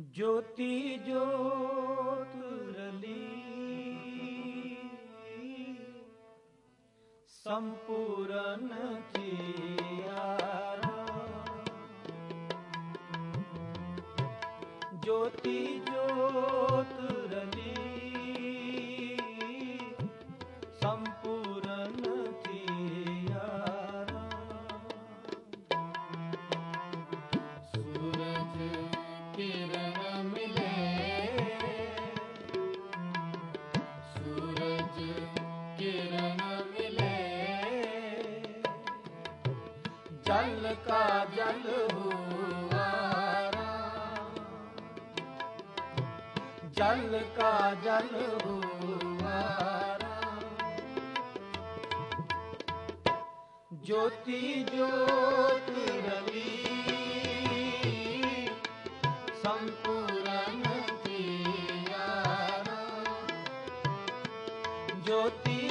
ਜੋਤੀ ਜੋਤ ਰਲੀ। ਸੰਪੂਰਨ ਚਿਆਰਾ ਜੋਤੀ ਜੋਤ ਰਲੀ। ਜਲ ਕਾ ਜਲ ਹੁਆਰਾ ਜਲ ਕਾ ਜਲ ਹੁਆਰਾ ਜੋਤੀ ਜੋਤ ਰਲੀ ਸੰਪੂਰਨ ਤਿਆਰਾ ਜੋਤੀ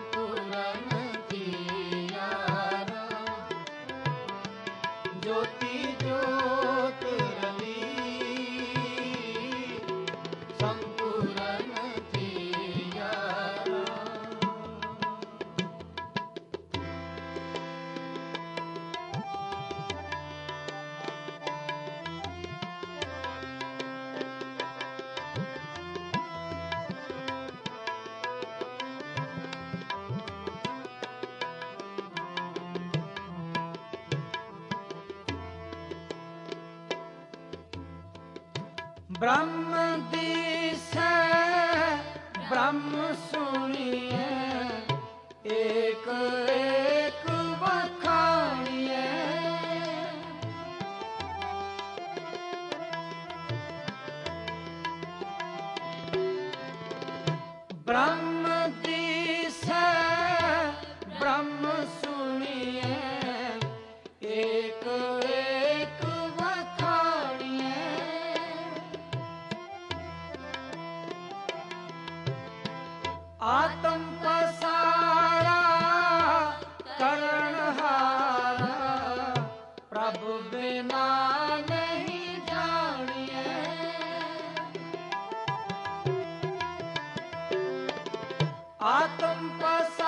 ਸੰਪੂਰਨ ਤਿਆਰਾ ਜੋਤੀ ਬ੍ਰਹਮ ਦਿਸੈ ਬ੍ਰਹਮ ਸੁਣੀਐ ਏਕ ਏਕ ਵਖਾਣੀਐ ਬ੍ਰਹਮ ਆਤਮ ਪਸਾਰਾ ਕਰਨ ਹਾਰਾ। ਪ੍ਰਭ ਬਿਨਾ ਨਹੀਂ ਜਾਣੀਐ। ਆਤਮ ਪਸਾਰਾ